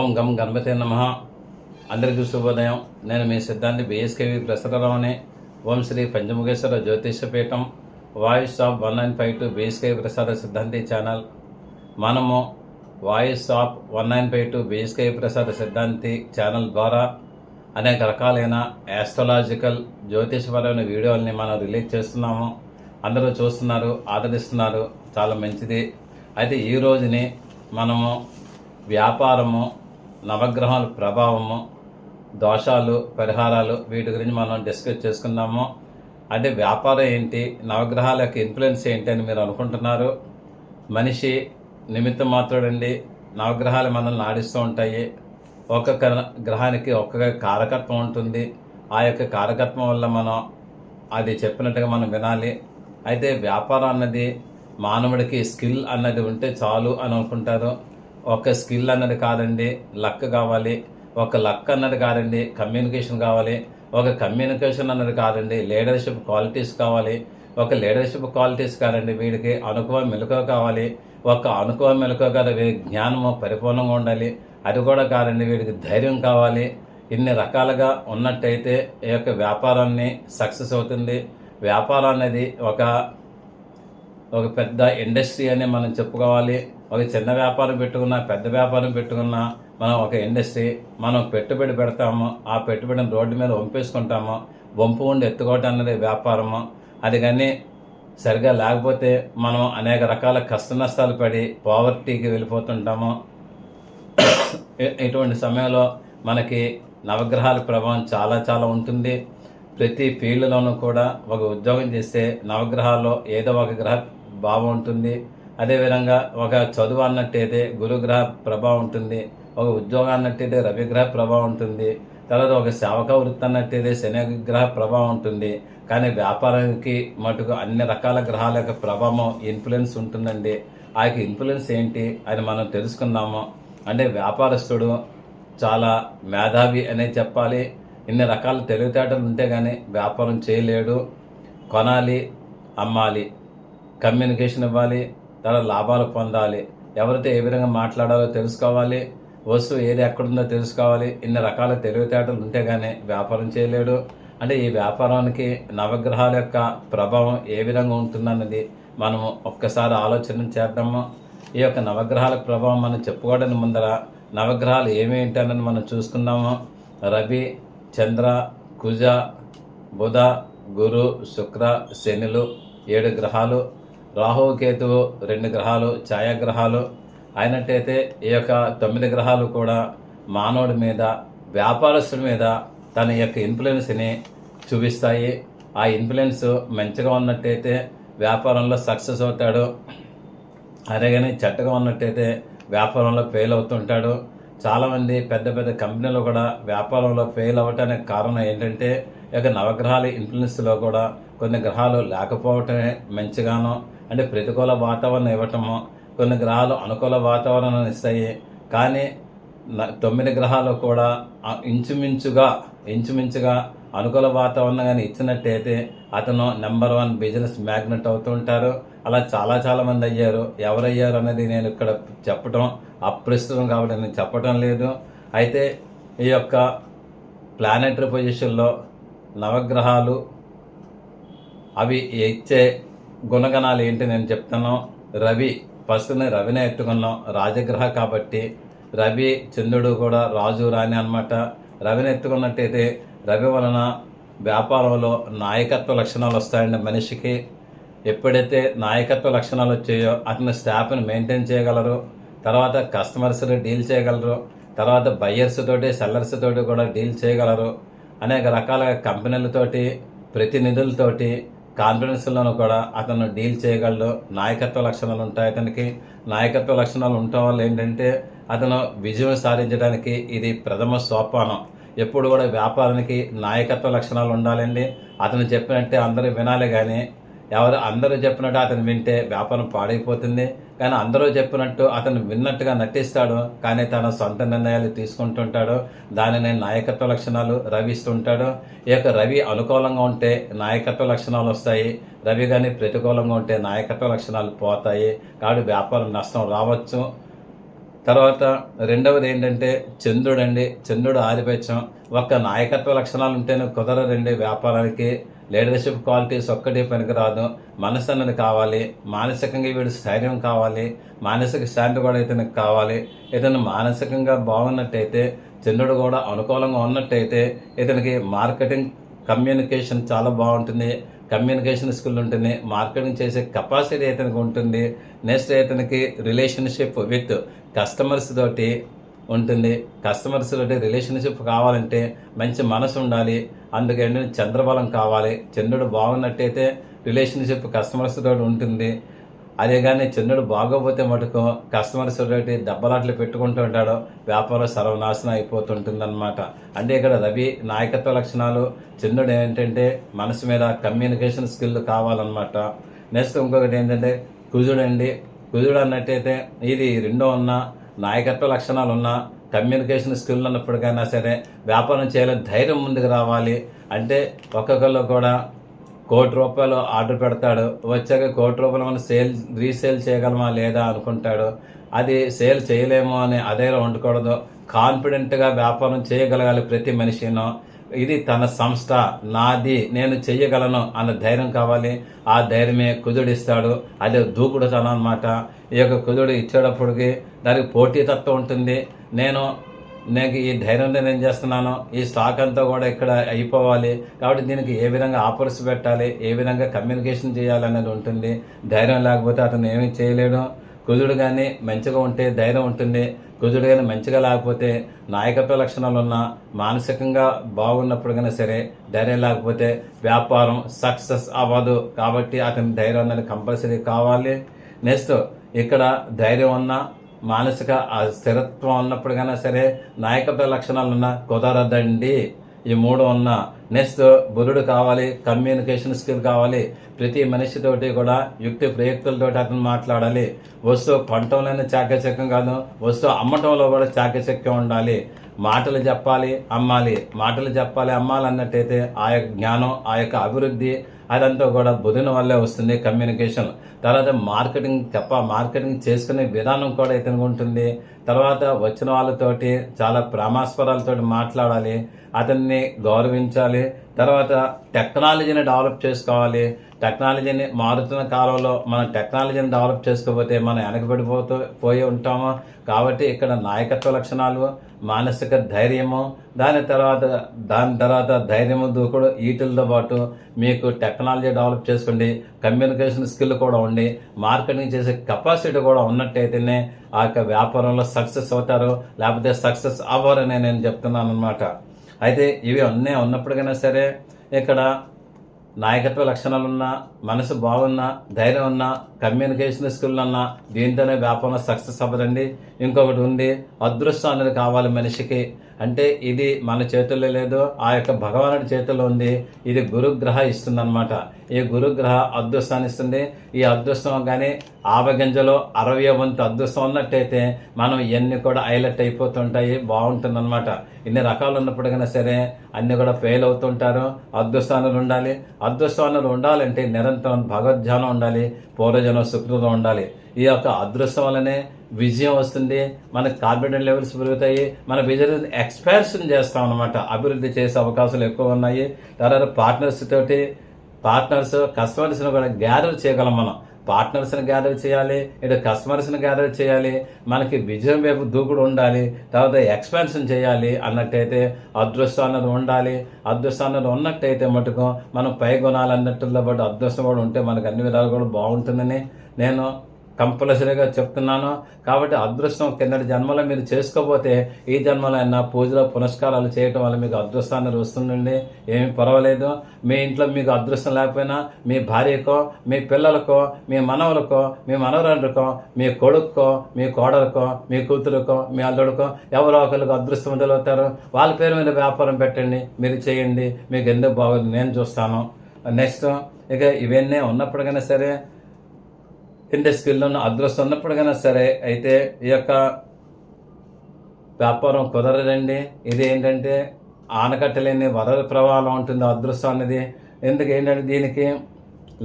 ఓం గం గణపతి నమ. అందరికీ శుభోదయం. నేను మీ సిద్ధాంతి బిఎస్కేవి ప్రసరరావుని. ఓం Shri Panchamukheshwara Jyotishapeetham voice of one nine five two BSKV Prasada Siddhanti channel. మనము voice of one nine five two BSKV Prasada Siddhanti channel ద్వారా అనేక రకాలైన యాస్ట్రలాజికల్ జ్యోతిషపరమైన వీడియోల్ని మనం రిలీజ్ చేస్తున్నాము. అందరూ చూస్తున్నారు ఆదరిస్తున్నారు. చాలా మంచిది. అయితే ఈ రోజుని మనము వ్యాపారము నవగ్రహాల ప్రభావము దోషాలు పరిహారాలు వీటి గురించి మనం డిస్కస్ చేసుకుందాము అంటే వ్యాపారం ఏంటి నవగ్రహాల యొక్క ఇన్ఫ్లుయెన్స్ ఏంటి అని మీరు అనుకుంటున్నారు. మనిషి నిమిత్తం మాత్రడండి నవగ్రహాలు మనల్ని ఆడిస్తూ ఉంటాయి. ఒక్కొక్క గ్రహానికి ఒక్కొక్క కారకత్వం ఉంటుంది. ఆ యొక్క కారకత్వం వల్ల మనం అది చెప్పినట్టుగా మనం వినాలి. అయితే వ్యాపారం అన్నది మానవుడికి స్కిల్ అన్నది ఉంటే చాలు అని అనుకుంటారు. ఒక స్కిల్ అన్నది కాదండి లక్ కావాలి ఒక లక్ అన్నది కాదండి కమ్యూనికేషన్ కావాలి ఒక కమ్యూనికేషన్ అన్నది కాదండి లీడర్షిప్ క్వాలిటీస్ కావాలి. ఒక లీడర్షిప్ క్వాలిటీస్ కాదండి వీడికి అనుకువ మెలకువ కావాలి. ఒక అనుకువ మెలకువ కాదు వీడి జ్ఞానము పరిపూర్ణంగా ఉండాలి. అది కూడా కాదండి వీడికి ధైర్యం కావాలి. ఇన్ని రకాలుగా ఉన్నట్టయితే ఈ యొక్క వ్యాపారాన్ని సక్సెస్ అవుతుంది. వ్యాపారం అనేది ఒక ఒక పెద్ద ఇండస్ట్రీ అని మనం చెప్పుకోవాలి. ఒక చిన్న వ్యాపారం పెట్టుకున్నా పెద్ద వ్యాపారం పెట్టుకున్నా మనం ఒక ఇండస్ట్రీ మనం పెట్టుబడి పెడతాము ఆ పెట్టుబడిని రోడ్డు మీద వంపేసుకుంటాము వంపు ఉండి ఎత్తుకోవటం అనేది వ్యాపారము అది కానీ సరిగా లేకపోతే మనం అనేక రకాల కష్ట నష్టాలు పడి పావర్టీకి వెళ్ళిపోతుంటాము ఇటువంటి సమయంలో మనకి నవగ్రహాల ప్రభావం చాలా చాలా ఉంటుంది. ప్రతి ఫీల్డ్లోనూ కూడా ఒక ఉద్యోగం చేస్తే నవగ్రహాల్లో ఏదో ఒక గ్రహ భావం ఉంటుంది. అదేవిధంగా ఒక చదువు అన్నట్టయితే గురుగ్రహ ప్రభావం ఉంటుంది ఒక ఉద్యోగం అన్నట్టయితే రవిగ్రహ ప్రభావం ఉంటుంది తర్వాత ఒక సేవక వృత్తి అన్నట్టయితే శనిగ్రహ ప్రభావం ఉంటుంది. కానీ వ్యాపారానికి మటుకు అన్ని రకాల గ్రహాల యొక్క ప్రభావం ఇన్ఫ్లుయెన్స్ ఉంటుందండి. ఆ యొక్క ఇన్ఫ్లుయెన్స్ ఏంటి అని మనం తెలుసుకుందాము. అంటే వ్యాపారస్తుడు చాలా మేధావి అనే చెప్పాలి. ఇన్ని రకాల తెలివితేటలు ఉంటే కానీ వ్యాపారం చేయలేడు. కొనాలి అమ్మాలి. కమ్యూనికేషన్ ఇవ్వాలి. దాని లాభాలు పొందాలి. ఎవరితో ఏ విధంగా మాట్లాడాలో తెలుసుకోవాలి. వస్తువు ఏది ఎక్కడుందో తెలుసుకోవాలి. ఇన్ని రకాల తెలివితేటలు ఉంటే కానీ వ్యాపారం చేయలేడు. అంటే ఈ వ్యాపారానికి నవగ్రహాల యొక్క ప్రభావం ఏ విధంగా ఉంటుందన్నది మనము ఒక్కసారి ఆలోచన చేద్దాము. ఈ యొక్క నవగ్రహాల ప్రభావం మనం చెప్పుకోవడానికి ముందర నవగ్రహాలు ఏమేంటి అన్నది మనం చూసుకుందాము. రవి చంద్ర కుజ బుధ గురు శుక్ర శనులు ఏడు గ్రహాలు. రాహు కేతువు రెండు గ్రహాలు ఛాయాగ్రహాలు. అయినట్టయితే ఈ యొక్క తొమ్మిది గ్రహాలు కూడా మానవుడి మీద వ్యాపారస్తుల మీద తన యొక్క ఇన్ఫ్లుయెన్స్ని చూపిస్తాయి. ఆ ఇన్ఫ్లుయెన్స్ మంచిగా ఉన్నట్టయితే వ్యాపారంలో సక్సెస్ అవుతాడు. అదేగాని కానీ చెట్టగా ఉన్నట్టయితే వ్యాపారంలో ఫెయిల్ అవుతుంటాడు. చాలామంది పెద్ద పెద్ద కంపెనీలు కూడా వ్యాపారంలో ఫెయిల్ అవ్వటానికి కారణం ఏంటంటే ఈ యొక్క నవగ్రహాల ఇన్ఫ్లుయెన్స్లో కూడా కొన్ని గ్రహాలు లేకపోవటమే మంచిగాను అంటే ప్రతికూల వాతావరణం ఇవ్వటము కొన్ని గ్రహాలు అనుకూల వాతావరణం ఇస్తాయి. కానీ తొమ్మిది గ్రహాలు కూడా ఇంచుమించుగా ఇంచుమించుగా అనుకూల వాతావరణం కానీ ఇచ్చినట్టయితే అతను నెంబర్ వన్ బిజినెస్ మ్యాగ్నెట్ అవుతుంటారు అలా చాలా చాలా మంది అయ్యారు. ఎవరయ్యారు అనేది నేను ఇక్కడ చెప్పడం అప్రస్తుతం కాబట్టి నేను చెప్పడం లేదు. అయితే ఈ యొక్క ప్లానెటరీ పొజిషన్లో నవగ్రహాలు అవి ఇచ్చే గుణగణాలు ఏంటి నేను చెప్తున్నాం రవి ఫస్ట్ రవినే ఎత్తుకున్నాం. రాజగ్రహ కాబట్టి రవి చంద్రుడు కూడా రాజు రాణి అన్నమాట. రవిని ఎత్తుకున్నట్టయితే రవి వలన వ్యాపారంలో నాయకత్వ లక్షణాలు వస్తాయండి మనిషికి. ఎప్పుడైతే నాయకత్వ లక్షణాలు వచ్చాయో అతని స్టాఫ్ని మెయింటైన్ చేయగలరు. తర్వాత కస్టమర్స్ని డీల్ చేయగలరు. తర్వాత బయ్యర్స్ తోటి సెల్లర్స్ తోటి కూడా డీల్ చేయగలరు. అనేక రకాల కంపెనీలతోటి ప్రతినిధులతోటి కాన్ఫిడెన్స్లోనూ కూడా అతను డీల్ చేయగలడు. నాయకత్వ లక్షణాలు ఉంటాయి అతనికి. నాయకత్వ లక్షణాలు ఉండటం వల్ల ఏంటంటే అతను విజయం సాధించడానికి ఇది ప్రథమ సోపానం. ఎప్పుడు కూడా వ్యాపారానికి నాయకత్వ లక్షణాలు ఉండాలండి. అతను చెప్పినట్టే అందరూ వినాలి కానీ ఎవరు అందరూ చెప్పినట్టు అతను వింటే వ్యాపారం పాడైపోతుంది. కానీ అందరూ చెప్పినట్టు అతను విన్నట్టుగా నటిస్తాడు. కానీ తన సొంత నిర్ణయాలు తీసుకుంటుంటాడు. దానిని నాయకత్వ లక్షణాలు రవి ఇస్తుంటాడు ఈ యొక్క రవి అనుకూలంగా ఉంటే నాయకత్వ లక్షణాలు వస్తాయి. రవి కానీ ప్రతికూలంగా ఉంటే నాయకత్వ లక్షణాలు పోతాయి. కాబట్టి వ్యాపారం నష్టం రావచ్చు. తర్వాత రెండవది ఏంటంటే చంద్రుడు అండి చంద్రుడు ఆధిపత్యం. ఒక్క నాయకత్వ లక్షణాలు ఉంటేనే కుదరదండి వ్యాపారానికి. లీడర్షిప్ క్వాలిటీస్ ఒక్కటి పనికిరాదు. మనసు అన్నది కావాలి. మానసికంగా వీడు స్థైర్యం కావాలి. మానసిక శాంతి కూడా ఇతనికి కావాలి. ఇతను మానసికంగా బాగున్నట్టయితే చంద్రుడు కూడా అనుకూలంగా ఉన్నట్టయితే ఇతనికి మార్కెటింగ్ కమ్యూనికేషన్ చాలా బాగుంటుంది. కమ్యూనికేషన్ స్కిల్ ఉంటుంది. మార్కెటింగ్ చేసే కెపాసిటీ ఇతనికి ఉంటుంది. నెక్స్ట్ ఇతనికి రిలేషన్షిప్ విత్ కస్టమర్స్ తోటి ఉంటుంది. కస్టమర్స్ తోటి రిలేషన్షిప్ కావాలంటే మంచి మనసు ఉండాలి. అందుకని చంద్రబలం కావాలి. చంద్రుడు బాగున్నట్టయితే రిలేషన్షిప్ కస్టమర్స్ తోటి ఉంటుంది. అదే కానీ చంద్రుడు బాగోపోతే మటుకు కస్టమర్స్ తోటి దెబ్బలాట్లు పెట్టుకుంటూ ఉంటాడు. వ్యాపారం సర్వనాశనం అయిపోతుంటుంది అనమాట అంటే ఇక్కడ రవి నాయకత్వ లక్షణాలు చంద్రుడు ఏంటంటే మనసు మీద కమ్యూనికేషన్ స్కిల్ కావాలన్నమాట. నెక్స్ట్ ఇంకొకటి ఏంటంటే కుజుడండి. కుజుడు అన్నట్టయితే ఇది రెండో ఉన్న నాయకత్వ లక్షణాలు ఉన్నా కమ్యూనికేషన్ స్కిల్ ఉన్నప్పటికైనా సరే వ్యాపారం చేయాలని ధైర్యం ముందుకు రావాలి. అంటే ఒక్కొక్కరు కూడా కోటి రూపాయలు ఆర్డర్ పెడతాడు. వచ్చాక కోటి రూపాయలు మనం సేల్ రీసేల్ చేయగలమా లేదా అనుకుంటాడు. అది సేల్ చేయలేమో అని అదేలా ఉండకూడదు. కాన్ఫిడెంట్గా వ్యాపారం చేయగలగాలి ప్రతి మనిషినో. ఇది తన సంస్థ నాది నేను చెయ్యగలను అన్న ధైర్యం కావాలి. ఆ ధైర్యమే కుదుడిస్తాడు. అదే దూకుడుతనం అనమాట ఈ యొక్క కుదుడు ఇచ్చేటప్పటికి దానికి పోటీతత్వం ఉంటుంది. నేను నాకు ఈ ధైర్యంతో నేను చేస్తున్నాను ఈ స్టాక్ అంతా కూడా ఇక్కడ అయిపోవాలి. కాబట్టి దీనికి ఏ విధంగా ఆఫర్స్ పెట్టాలి ఏ విధంగా కమ్యూనికేషన్ చేయాలి అనేది ఉంటుంది. ధైర్యం లేకపోతే అతను ఏమీ చేయలేడు. కుదుడు కానీ మంచిగా ఉంటే ధైర్యం ఉంటుంది. కుదుడు కానీ మంచిగా లేకపోతే నాయకత్వ లక్షణాలు ఉన్న మానసికంగా బాగున్నప్పుడు కానీ సరే ధైర్యం లేకపోతే వ్యాపారం సక్సెస్ అవ్వదు. కాబట్టి అతని ధైర్యం అనేది కంపల్సరీ కావాలి. నెక్స్ట్ ఇక్కడ ధైర్యం ఉన్నా మానసిక స్థిరత్వం ఉన్నప్పుడు కన్నా సరే నాయకత్వ లక్షణాలు ఉన్న కుదరదండి ఈ మూడు ఉన్న నెక్స్ట్ బుధుడు కావాలి కమ్యూనికేషన్ స్కిల్ కావాలి. ప్రతి మనిషితోటి కూడా యుక్తి ప్రయుక్తులతో అతను మాట్లాడాలి. వస్తువు పంటంలోనే చాకచక్యం కాదు వస్తువు అమ్మటంలో కూడా చాకచక్యం ఉండాలి. మాటలు చెప్పాలి అమ్మాలి. మాటలు చెప్పాలి అమ్మాలి అన్నట్టయితే ఆ యొక్క జ్ఞానం ఆ యొక్క అభివృద్ధి అదంతా కూడా బుధుని వల్లే వస్తుంది కమ్యూనికేషన్ తర్వాత మార్కెటింగ్ చెప్ప మార్కెటింగ్ చేసుకునే విధానం కూడా ఇతను ఉంటుంది. తర్వాత వచ్చిన వాళ్ళతోటి చాలా ప్రేమాస్పదాలతోటి మాట్లాడాలి అతన్ని గౌరవించాలి తర్వాత టెక్నాలజీని డెవలప్ చేసుకోవాలి. టెక్నాలజీని మారుతున్న కాలంలో మనం టెక్నాలజీని డెవలప్ చేసుకోకపోతే మనం వెనకబడిపోతూ పోయి ఉంటాము. కాబట్టి ఇక్కడ నాయకత్వ లక్షణాలు మానసిక ధైర్యము దాని తర్వాత దాని తర్వాత ధైర్యము దూకుడు వీటితో పాటు మీకు టెక్నాలజీ డెవలప్ చేసుకోండి. కమ్యూనికేషన్ స్కిల్ కూడా ఉండి మార్కెటింగ్ చేసే కెపాసిటీ కూడా ఉన్నట్టయితేనే ఆ యొక్క వ్యాపారంలో సక్సెస్ అవుతారు. లేకపోతే సక్సెస్ అవ్వరని నేను చెప్తున్నాను అనమాట అయితే ఇవి అన్నీ ఉన్నప్పటికైనా సరే ఇక్కడ నాయకత్వ లక్షణాలు ఉన్నా మనసు బాగున్నా ధైర్యం ఉన్నా కమ్యూనికేషన్ స్కిల్ అన్న దీంతోనే వ్యాపారం సక్సెస్ అవ్వదండి. ఇంకొకటి ఉంది అదృష్టం అనేది కావాలి మనిషికి. అంటే ఇది మన చేతుల్లో లేదు ఆ యొక్క భగవానుడి చేతుల్లో ఉంది. ఇది గురుగ్రహ ఇస్తుందన్నమాట. ఈ గురుగ్రహ అదృష్టాన్ని ఇస్తుంది. ఈ అదృష్టం కానీ ఆవగింజలో అరవై వంతు అదృష్టం ఉన్నట్టయితే మనం ఇవన్నీ కూడా హైలైట్ అయిపోతుంటాయి బాగుంటుందన్నమాట. ఇన్ని రకాలు ఉన్నప్పటికైనా సరే అన్ని కూడా ఫెయిల్ అవుతుంటారు. అదృష్టానులు ఉండాలి. అదృష్టానులు ఉండాలంటే నిరంతరం భగవద్ధ్యానం ఉండాలి. పూర్వజనం సుకృతం ఉండాలి. ఈ యొక్క అదృష్టం వల్లనే విజయం వస్తుంది. మన కాన్ఫిడెంట్ లెవెల్స్ పెరుగుతాయి. మన బిజినెస్ ఎక్స్పాన్షన్ చేస్తాం అనమాట అభివృద్ధి చేసే అవకాశాలు ఎక్కువ ఉన్నాయి. తర్వాత పార్ట్నర్స్ తోటి పార్ట్నర్స్ కస్టమర్స్ని కూడా గ్యాదర్ చేయగలం మనం. పార్ట్నర్స్ని గ్యాదర్ చేయాలి ఇటు కస్టమర్స్ని గ్యాదర్ చేయాలి మనకి విజయం వైపు దూకుడు ఉండాలి తర్వాత ఎక్స్పాన్షన్ చేయాలి అన్నట్టయితే అదృష్టం అన్నది ఉండాలి. అదృష్టం అన్నది ఉన్నట్టయితే మటుకు మనం పై గుణాలు అన్నట్టులో బట్టి అదృష్టం కూడా ఉంటే మనకు అన్ని విధాలు కూడా బాగుంటుందని నేను కంపల్సరీగా చెప్తున్నాను. కాబట్టి అదృష్టం కిందటి జన్మలో మీరు చేసుకోకపోతే ఈ జన్మలో అయినా పూజలో పునస్కారాలు చేయటం వల్ల మీకు అదృష్టాన్ని వస్తుందండి ఏమి పర్వాలేదు. మీ ఇంట్లో మీకు అదృష్టం లేకపోయినా మీ భార్యకో మీ పిల్లలకో మీ మనవలకో మీ మనవరాళ్ళకో మీ కొడుక్కో మీ కోడలకో మీ కూతురుకో మీ అల్లుడికో ఎవరో ఒకరికి అదృష్టవంతులు అవుతారు వాళ్ళ పేరు మీద వ్యాపారం పెట్టండి. మీరు చేయండి. మీకు ఎందుకు బాగుంది? నేను చూస్తాను. నెక్స్ట్ ఇక ఇవన్నీ ఉన్నప్పటికైనా సరే ఇండస్ట్రీలో స్కిల్ ఉన్న అదృష్టం ఉన్నప్పటికైనా సరే అయితే ఈ యొక్క వ్యాపారం కుదరదండి. ఇది ఏంటంటే ఆనకట్టలేని వరద ప్రవాహం ఉంటుంది అదృష్టం అనేది ఎందుకు ఏంటంటే దీనికి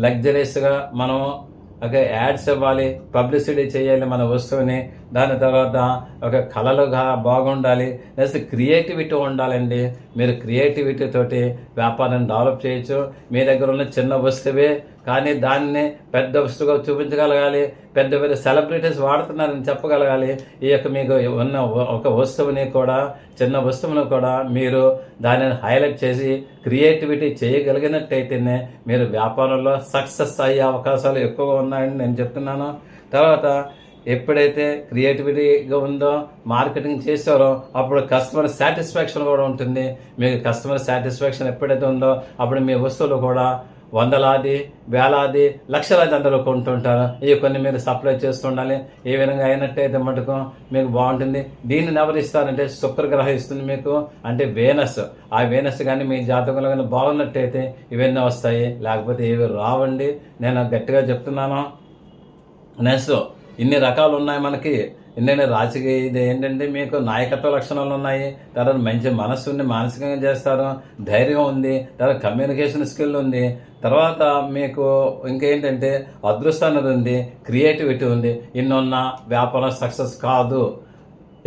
లగ్జరీస్గా మనం ఒక యాడ్స్ ఇవ్వాలి పబ్లిసిటీ చేయాలి మన వస్తువుని. దాని తర్వాత ఒక కళలుగా బాగుండాలి నెక్స్ట్ క్రియేటివిటీ ఉండాలండి. మీరు క్రియేటివిటీ తోటి వ్యాపారాన్ని డెవలప్ చేయొచ్చు. మీ దగ్గర ఉన్న చిన్న వస్తువే కానీ దాన్నే పెద్ద వస్తువుగా చూపించగలగాలి పెద్ద పెద్ద సెలబ్రిటీస్ వాడుతున్నారని చెప్పగలగాలి. ఈ యొక్క మీకు ఉన్న ఒక వస్తువుని కూడా చిన్న వస్తువును కూడా మీరు దానిని హైలైట్ చేసి క్రియేటివిటీ చేయగలిగినట్టయితేనే మీరు వ్యాపారంలో సక్సెస్ అయ్యే అవకాశాలు ఎక్కువగా ఉన్నాయని నేను చెప్తున్నాను. తర్వాత ఎప్పుడైతే క్రియేటివిటీగా ఉందో మార్కెటింగ్ చేశారో అప్పుడు కస్టమర్ సాటిస్ఫాక్షన్ కూడా ఉంటుంది. మీకు కస్టమర్ సాటిస్ఫాక్షన్ ఎప్పుడైతే ఉందో అప్పుడు మీ వస్తువులు కూడా వందలాది వేలాది లక్షలాది అందరూ కొంటుంటారు. ఇవి కొన్ని మీరు సప్లై చేస్తుండాలి. ఏ విధంగా అయినట్టయితే మటుకు మీకు బాగుంటుంది. దీన్ని ఎవరు ఇస్తారంటే శుక్రగ్రహం ఇస్తుంది మీకు. అంటే వేనస్. ఆ వేనస్ కానీ మీ జాతకంలో కానీ బాగున్నట్టయితే ఇవన్నీ వస్తాయి. లేకపోతే ఇవి రావండి. నేను గట్టిగా చెప్తున్నాను. నెక్స్ట్ ఇన్ని రకాలు ఉన్నాయి మనకి. ఎందుకంటే రాజకీయ ఇది ఏంటంటే మీకు నాయకత్వ లక్షణాలు ఉన్నాయి తర్వాత మంచి మనస్సుని మానసికంగా చేస్తారు ధైర్యం ఉంది తర్వాత కమ్యూనికేషన్ స్కిల్ ఉంది తర్వాత మీకు ఇంకేంటంటే అదృష్టం అనేది ఉంది క్రియేటివిటీ ఉంది. ఇన్నున్న వ్యాపారం సక్సెస్ కాదు.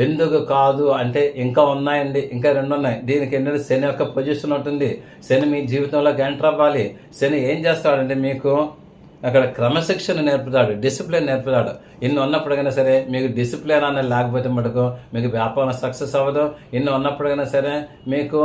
ఎందుకు కాదు అంటే ఇంకా ఉన్నాయండి ఇంకా రెండు ఉన్నాయి. దీనికి ఏంటంటే శని యొక్క పొజిషన్ ఉంటుంది. శని మీ జీవితంలోకి ఎంటర్ అవ్వాలి. శని ఏం చేస్తాడంటే మీకు అక్కడ క్రమశిక్షణ నేర్పుతాడు డిసిప్లిన్ నేర్పుతాడు. ఇన్ని ఉన్నప్పటికైనా సరే మీకు డిసిప్లిన్ అనేది లేకపోతే మటుకు మీకు వ్యాపారం సక్సెస్ అవ్వదు. ఇన్ని ఉన్నప్పటికైనా సరే మీకు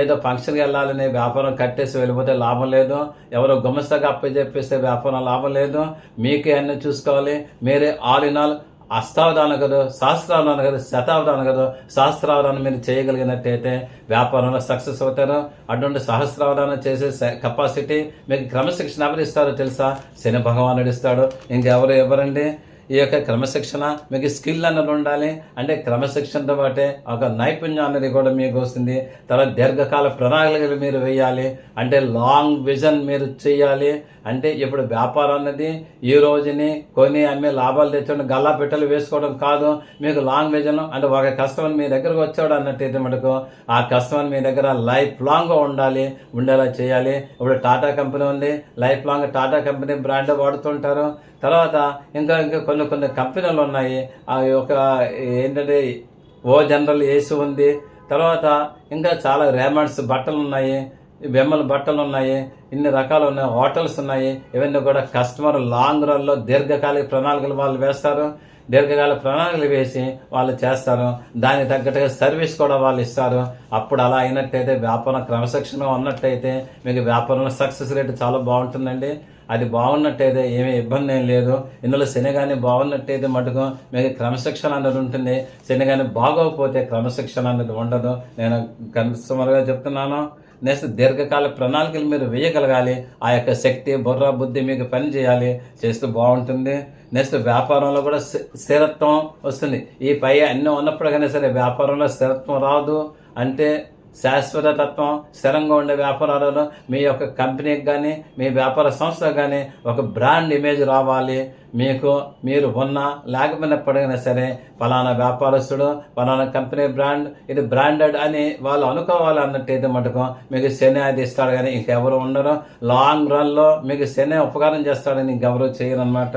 ఏదో ఫంక్షన్కి వెళ్ళాలని వ్యాపారం కట్టేసి వెళ్ళిపోతే లాభం లేదు. ఎవరో గుమస్తాగా అప్పచెప్పేస్తే వ్యాపారం లాభం లేదు. మీకే అన్నీ చూసుకోవాలి. మీరే ఆల్ ఇన్ ఆల్ అష్టావధానం కదా సహస్రావధానం కదా శతావధానం కదా. సహస్రావధానం మీరు చేయగలిగినట్టయితే వ్యాపారంలో సక్సెస్ అవుతారు. అటువంటి సహస్రావధానం చేసే కెపాసిటీ మీకు క్రమశిక్షణ ఎవరు ఇస్తారో తెలుసా? శని భగవానుడు ఇస్తాడు. ఇంకెవరు ఎవరండి ఈ యొక్క క్రమశిక్షణ మీకు స్కిల్ అన్నది ఉండాలి. అంటే క్రమశిక్షణతో పాటే ఒక నైపుణ్యం అనేది కూడా మీకు వస్తుంది. తర్వాత దీర్ఘకాల ప్రణాళికలు మీరు వేయాలి. అంటే లాంగ్ విజన్ మీరు చేయాలి. అంటే ఇప్పుడు వ్యాపారం అన్నది ఈ రోజుని కొని అమ్మే లాభాలు తెచ్చుకుని గల్లా పెట్టెలు వేసుకోవడం కాదు. మీకు లాంగ్ విజన్ అంటే ఒక కస్టమర్ మీ దగ్గరకు వచ్చాడు అన్నట్టయితే మటుకు ఆ కస్టమర్ మీ దగ్గర లైఫ్ లాంగ్గా ఉండాలి. ఉండేలా చేయాలి. ఇప్పుడు టాటా కంపెనీ ఉంది. Life long Tata company brand వాడుతుంటారు. తర్వాత ఇంకా ఇంకా కొన్ని కొన్ని కంపెనీలు ఉన్నాయి. ఆ యొక్క ఏంటంటే ఓ జనరల్ ఏసీ ఉంది. తర్వాత ఇంకా చాలా రేమండ్స్ బట్టలు ఉన్నాయి. బెమ్మల బట్టలు ఉన్నాయి. ఇన్ని రకాలు ఉన్నాయి. హోటల్స్ ఉన్నాయి. ఇవన్నీ కూడా కస్టమర్ లాంగ్ రన్లో దీర్ఘకాలిక ప్రణాళికలు వాళ్ళు వేస్తారు. దీర్ఘకాల ప్రణాళికలు వేసి వాళ్ళు చేస్తారు. దానికి తగ్గట్టుగా సర్వీస్ కూడా వాళ్ళు ఇస్తారు. అప్పుడు అలా అయినట్టయితే వ్యాపారం క్రమశిక్షణ ఉన్నట్టయితే మీకు వ్యాపారంలో సక్సెస్ రేట్ చాలా బాగుంటుందండి. అది బాగున్నట్టయితే ఏమీ ఇబ్బంది ఏం లేదు. ఇందులో శని కానీ బాగున్నట్టయితే మటుకు మీకు క్రమశిక్షణ అనేది ఉంటుంది. శని కానీ బాగోకపోతే క్రమశిక్షణ అనేది ఉండదు. నేను కన్సూమర్గా చెప్తున్నాను. నెక్స్ట్ దీర్ఘకాల ప్రణాళికలు మీరు వేయగలగాలి. ఆ యొక్క శక్తి బుర్ర బుద్ధి మీకు పని చేయాలి. చేస్తూ బాగుంటుంది. నెక్స్ట్ వ్యాపారంలో కూడా స్థిరత్వం వస్తుంది. ఈ పై అన్నీ ఉన్నప్పుడు కానీ సరే వ్యాపారంలో స్థిరత్వం రాదు. అంటే శాశ్వత తత్వం స్థిరంగా ఉండే వ్యాపారాలలో మీ యొక్క కంపెనీకి కానీ మీ వ్యాపార సంస్థకు కానీ ఒక బ్రాండ్ ఇమేజ్ రావాలి. మీకు మీరు ఉన్నా లేకపోయినప్పటికైనా సరే ఫలానా వ్యాపారస్తుడు ఫలానా కంపెనీ బ్రాండ్ ఇది బ్రాండెడ్ అని వాళ్ళు అనుకోవాలి అన్నట్టయితే మటుకు మీకు శని అది ఇస్తాడు కానీ ఇంకెవరు ఉండరు. లాంగ్ రన్లో మీకు శని ఉపకారం చేస్తాడని ఇంకెవరు చేయరనమాట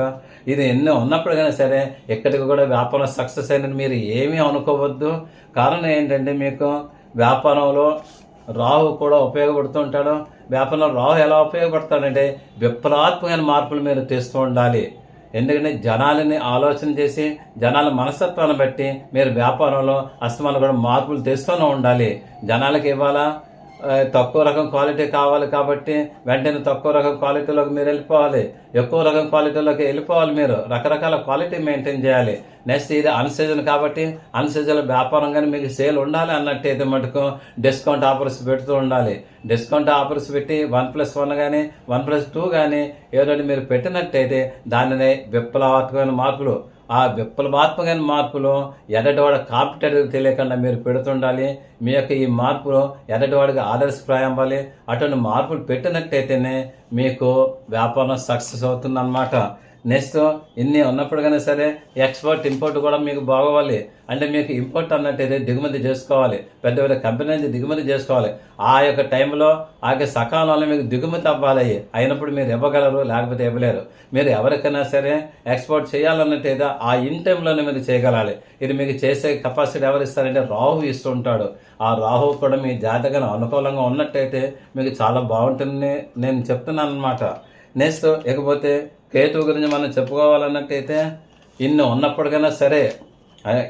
ఇది ఎన్నో ఉన్నప్పటికైనా సరే ఎక్కడికి కూడా వ్యాపారం సక్సెస్ అయినట్టు మీరు ఏమీ అనుకోవద్దు. కారణం ఏంటంటే మీకు వ్యాపారంలో రాహు కూడా ఉపయోగపడుతూ ఉంటాడు వ్యాపారంలో రాహు ఎలా ఉపయోగపడతాడంటే విప్లవాత్మకమైన మార్పులు మీరు తెస్తూ ఉండాలి. ఎందుకంటే జనాలని ఆలోచన చేసి జనాల మనస్తత్వాన్ని బట్టి మీరు వ్యాపారంలో అస్తమాలు కూడా మార్పులు తెస్తూనే ఉండాలి. జనాలకి ఇవ్వాలా? తక్కువ రకం క్వాలిటీ కావాలి కాబట్టి వెంటనే తక్కువ రకం క్వాలిటీలోకి మీరు వెళ్ళిపోవాలి. ఎక్కువ రకం క్వాలిటీలోకి వెళ్ళిపోవాలి మీరు. రకరకాల క్వాలిటీ మెయింటైన్ చేయాలి. నెక్స్ట్ ఇది అన్సీజన్ కాబట్టి అన్సీజన్ వ్యాపారం కానీ మీకు సేల్ ఉండాలి అన్నట్టయితే మటుకు డిస్కౌంట్ ఆఫర్స్ పెడుతూ ఉండాలి. డిస్కౌంట్ ఆఫర్స్ పెట్టి వన్ ప్లస్ వన్ కానీ వన్ ప్లస్ టూ కానీ ఏదో మీరు పెట్టినట్టయితే దానిని విప్లవాత్మకమైన మార్పులు ఆ విప్లవాత్మకమైన మార్పులు ఎదటివాడ కాంపిటేటివ్ తెలియకుండా మీరు పెడుతుండాలి. మీ యొక్క ఈ మార్పులు ఎదటివాడికి ఆదర్శప్రాయం అవ్వాలి. అటువంటి మార్పులు పెట్టినట్టయితేనే మీకు వ్యాపారం సక్సెస్ అవుతుందన్నమాట. నెక్స్ట్ ఇన్ని ఉన్నప్పుడు సరే ఎక్స్పోర్ట్ ఇంపోర్ట్ కూడా మీకు బాగోవాలి. అంటే మీకు ఇంపోర్ట్ అన్నట్టయితే దిగుమతి చేసుకోవాలి. పెద్ద పెద్ద కంపెనీ నుంచి దిగుమతి చేసుకోవాలి. ఆ యొక్క టైంలో ఆ యొక్క సకాలంలో మీకు దిగుమతి అవ్వాలి. అయినప్పుడు మీరు ఇవ్వగలరు లేకపోతే ఇవ్వలేరు. మీరు ఎవరికైనా సరే ఎక్స్పోర్ట్ చేయాలన్నట్టయితే ఆ ఇన్ టైంలోనే మీరు చేయగలాలి. ఇది మీకు చేసే కెపాసిటీ ఎవరు ఇస్తారంటే రాహు ఇస్తుంటాడు. ఆ రాహు కూడా మీ జాతకం అనుకూలంగా ఉన్నట్టయితే మీకు చాలా బాగుంటుందని నేను చెప్తున్నాను అనమాట నెక్స్ట్ ఇకపోతే కేతు గురించి మనం చెప్పుకోవాలన్నట్టయితే ఇన్ని ఉన్నప్పటికైనా సరే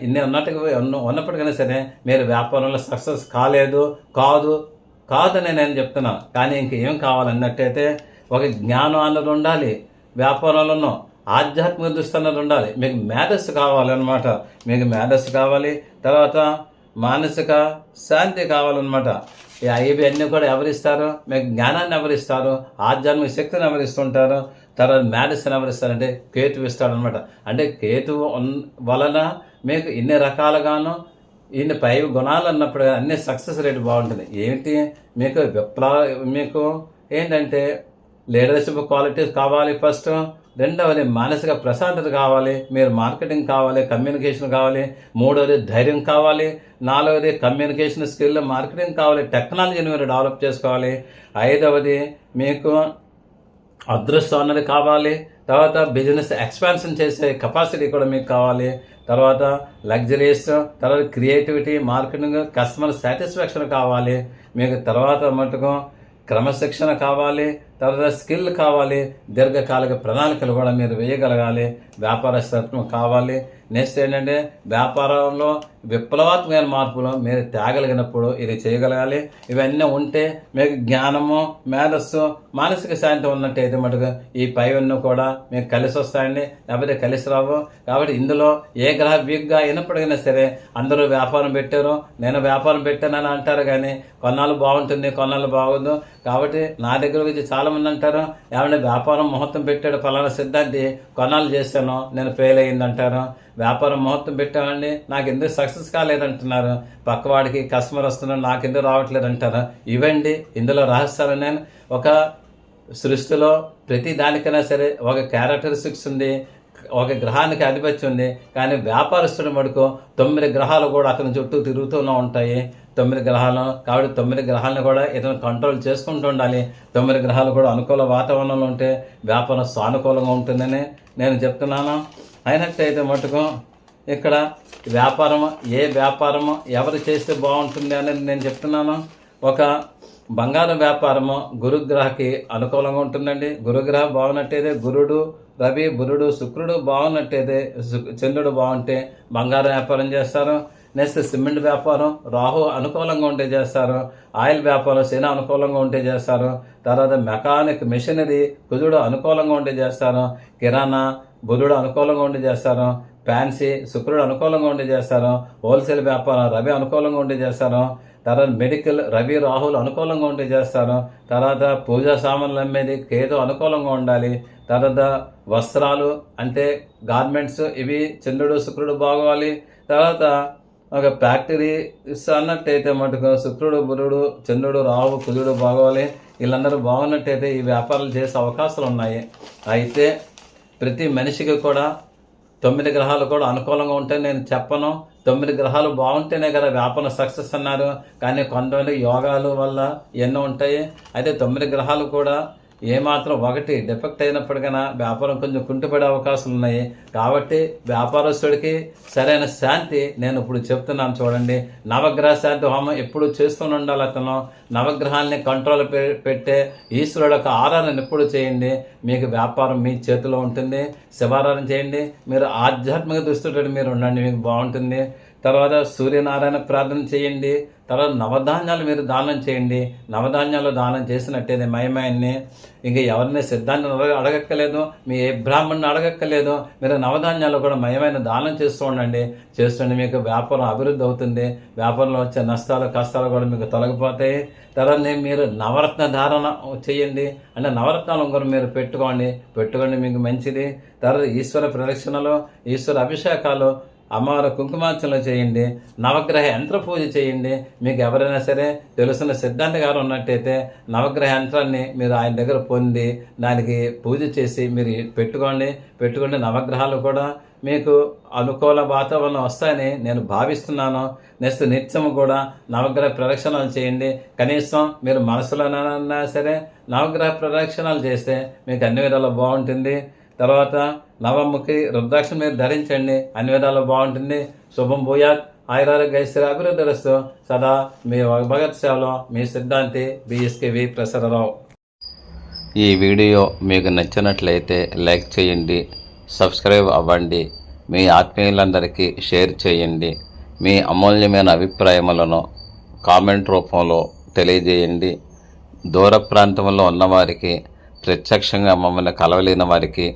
ఇన్ని ఉన్నట్టు ఉన్నప్పటికైనా సరే మీరు వ్యాపారంలో సక్సెస్ కాలేదు కాదు కాదని నేను చెప్తున్నాను కానీ ఇంకేం కావాలన్నట్టయితే ఒక జ్ఞానం అన్నది ఉండాలి వ్యాపారంలోనూ ఆధ్యాత్మిక దృష్టి అన్నది ఉండాలి. మీకు మేధస్సు కావాలన్నమాట. మీకు మేధస్సు కావాలి తర్వాత మానసిక శాంతి కావాలన్నమాట. ఇవన్నీ ఇవి అన్నీ కూడా ఎవరిస్తారు? మీకు జ్ఞానాన్ని ఎవరిస్తారు? ఆధ్యాత్మిక శక్తిని ఎవరిస్తుంటారు? తర్వాత మేధస్సుని ఎవరిస్తారంటే కేతు ఇస్తాడనమాట అంటే కేతు ఉన్- వలన మీకు ఇన్ని రకాలుగాను ఇన్ని పై గుణాలు అన్నప్పుడు అన్ని సక్సెస్ రేట్ బాగుంటుంది. ఏంటి? మీకు విప్లవ మీకు ఏంటంటే లీడర్షిప్ క్వాలిటీస్ కావాలి ఫస్ట్ రెండవది మానసిక ప్రశాంతత కావాలి. మీరు మార్కెటింగ్ కావాలి కమ్యూనికేషన్ కావాలి. మూడవది ధైర్యం కావాలి. నాలుగవది కమ్యూనికేషన్ స్కిల్ మార్కెటింగ్ కావాలి. టెక్నాలజీని మీరు డెవలప్ చేసుకోవాలి. ఐదవది మీకు అదృష్టం అన్నది కావాలి తర్వాత బిజినెస్ ఎక్స్పాన్షన్ చేసే కెపాసిటీ కూడా మీకు కావాలి తర్వాత లగ్జరీస్ తర్వాత క్రియేటివిటీ మార్కెటింగ్ కస్టమర్ సాటిస్ఫాక్షన్ కావాలి మీకు తర్వాత మటుకు క్రమశిక్షణ కావాలి తర్వాత స్కిల్ కావాలి దీర్ఘకాలిక ప్రణాళికలు కూడా మీరు వేయగలగాలి వ్యాపారస్తత్వం కావాలి నెక్స్ట్ ఏంటంటే వ్యాపారంలో విప్లవాత్మకమైన మార్పులు మీరు తేగలిగినప్పుడు ఇది చేయగలగాలి. ఇవన్నీ ఉంటే మీకు జ్ఞానము మేధస్సు మానసిక శాంతి ఉన్నట్టయితే మటుకు ఈ పైవన్నీ కూడా మీకు కలిసి వస్తాయండి. లేకపోతే కలిసి రావు. కాబట్టి ఇందులో ఏ గ్రహ వీక్గా అయినప్పటికైనా సరే అందరూ వ్యాపారం పెట్టారు. నేను వ్యాపారం పెట్టానని అంటారు కానీ కొన్నాళ్ళు బాగుంటుంది కొన్నాళ్ళు బాగుంది. కాబట్టి నా దగ్గర వచ్చి చాలామంది అంటారు ఏమంటే వ్యాపారం ముహూర్తం పెట్టాడు ఫలానా సిద్ధాంతి కొన్నాళ్ళు చేశాను నేను ఫెయిల్ అయ్యింది అంటారు. వ్యాపారం ముహూర్తం పెట్టామండి నాకు ఎందుకు సక్సెస్ కాలేదంటున్నారు. పక్కవాడికి కస్టమర్ వస్తున్నారు నాకు ఎందుకు రావట్లేదు అంటారు ఇవండి ఇందులో రహస్యాలు నేను ఒక సృష్టిలో ప్రతి దానికైనా సరే ఒక క్యారెక్టరిస్టిక్స్ ఉంది ఒక గ్రహానికి అధిపత్యం ఉంది కానీ వ్యాపారస్తుడు మటుకు తొమ్మిది గ్రహాలు కూడా అతని చుట్టూ తిరుగుతూనే ఉంటాయి. తొమ్మిది గ్రహాలు కాబట్టి తొమ్మిది గ్రహాలను కూడా ఇతను కంట్రోల్ చేసుకుంటూ ఉండాలి. తొమ్మిది గ్రహాలు కూడా అనుకూల వాతావరణంలో ఉంటే వ్యాపారం సానుకూలంగా ఉంటుందని నేను చెప్తున్నాను. అయినట్టయితే మటుకు ఇక్కడ వ్యాపారము ఏ వ్యాపారము ఎవరు చేస్తే బాగుంటుంది అనేది నేను చెప్తున్నాను. ఒక బంగారం వ్యాపారము గురుగ్రహకి అనుకూలంగా ఉంటుందండి. గురుగ్రహం బాగున్నట్టయితే గురుడు రవి బురుడు శుక్రుడు బాగున్నట్టయితే చంద్రుడు బాగుంటే బంగారం వ్యాపారం చేస్తారు. నెక్స్ట్ సిమెంట్ వ్యాపారం రాహు అనుకూలంగా ఉంటే చేస్తారు. ఆయిల్ వ్యాపారం శని అనుకూలంగా ఉంటే చేస్తారు. తర్వాత మెకానిక్ మిషనరీ కుజుడు అనుకూలంగా ఉంటే చేస్తారు. కిరాణా బుధుడు అనుకూలంగా ఉండి చేస్తారు? ఫ్యాన్సీ శుక్రుడు అనుకూలంగా ఉండి చేస్తారు? హోల్సేల్ వ్యాపారం రవి అనుకూలంగా ఉండి చేస్తారు? తర్వాత మెడికల్ రవి రాహుల్ అనుకూలంగా ఉండి చేస్తారు? తర్వాత పూజా సామాన్లు అమ్మేది కేతు అనుకూలంగా ఉండాలి. తర్వాత వస్త్రాలు అంటే గార్మెంట్స్ ఇవి చంద్రుడు శుక్రుడు బాగోవాలి. తర్వాత ఒక ఫ్యాక్టరీ అన్నట్టయితే మటుకు శుక్రుడు బుధుడు చంద్రుడు రాహు కుజుడు బాగోవాలి. వీళ్ళందరూ బాగున్నట్టయితే ఈ వ్యాపారాలు చేసే అవకాశాలు ఉన్నాయి. అయితే ప్రతి మనిషికి కూడా తొమ్మిది గ్రహాలు కూడా అనుకూలంగా ఉంటే నేను చెప్పను. తొమ్మిది గ్రహాలు బాగుంటేనే కదా వ్యాపారం సక్సెస్ అన్నారు. కానీ కొంతమంది యోగాలు వల్ల ఎన్నో ఉంటాయి. అయితే తొమ్మిది గ్రహాలు కూడా ఏమాత్రం ఒకటి డిఫెక్ట్ అయినప్పటికైనా వ్యాపారం కొంచెం కుంటుపడే అవకాశాలు ఉన్నాయి. కాబట్టి వ్యాపారస్తుడికి సరైన శాంతి నేను ఇప్పుడు చెప్తున్నాను చూడండి. నవగ్రహ శాంతి హోమం ఎప్పుడు చేస్తూనే ఉండాలి అతను. నవగ్రహాల్ని కంట్రోల్ పె- పెట్టే ఈశ్వరుడు యొక్క ఆరాధన ఎప్పుడు చేయండి. మీకు వ్యాపారం మీ చేతిలో ఉంటుంది. శివారాధన చేయండి. మీరు ఆధ్యాత్మిక దృష్టితో మీరు ఉండండి. మీకు బాగుంటుంది. తర్వాత సూర్యనారాయణ ప్రార్థన చేయండి. తర్వాత నవధాన్యాలు మీరు దానం చేయండి. నవధాన్యాలు దానం చేసినట్టేది మయమాయన్ని ఇంకా ఎవరిని సిద్ధాన్ని అడగక్కలేదు మీ ఏ బ్రాహ్మణ్ని అడగక్కలేదు మీరు నవధాన్యాలు కూడా మయమైన దానం చేస్తూ ఉండండి. చేస్తుండే మీకు వ్యాపారం అభివృద్ధి అవుతుంది. వ్యాపారంలో వచ్చే నష్టాలు కష్టాలు కూడా మీకు తొలగిపోతాయి. తర్వాత మీరు నవరత్న ధారణ చేయండి. అంటే నవరత్నాలు కూడా మీరు పెట్టుకోండి. పెట్టుకోండి మీకు మంచిది. తర్వాత ఈశ్వర ప్రదక్షిణలు ఈశ్వర అభిషేకాలు అమ్మవారి కుంకుమార్చన చేయండి నవగ్రహ యంత్ర పూజ చేయండి. మీకు ఎవరైనా సరే తెలుసున్న సిద్ధాంత గారు ఉన్నట్టయితే నవగ్రహ యంత్రాన్ని మీరు ఆయన దగ్గర పొంది దానికి పూజ చేసి మీరు పెట్టుకోండి. పెట్టుకుంటే నవగ్రహాలు కూడా మీకు అనుకూల వాతావరణం వస్తాయని నేను భావిస్తున్నాను. నెక్స్ట్ నిత్యం కూడా నవగ్రహ ప్రదక్షిణలు చేయండి. కనీసం మీరు మనసులోనైనా సరే నవగ్రహ ప్రదక్షిణలు చేస్తే మీకు అన్ని విధాలు బాగుంటుంది. తర్వాత నవముఖి రుద్రాక్ష మీరు ధరించండి. అన్ని విధాలు బాగుంటుంది. శుభం భూయాత్. ఆయురారోగ్య ఐశ్వర్య అభివృద్ధి సదా మీ భగత్ సేవలో మీ సిద్ధాంతి బిఎస్కేవి ప్రసరరావు. ఈ వీడియో మీకు నచ్చినట్లయితే లైక్ చేయండి సబ్స్క్రైబ్ అవ్వండి మీ ఆత్మీయులందరికీ షేర్ చేయండి మీ అమూల్యమైన అభిప్రాయములను కామెంట్ రూపంలో తెలియజేయండి. దూర ప్రాంతంలో ఉన్నవారికి ప్రత్యక్షంగా మమ్మల్ని కలవలేని వారికి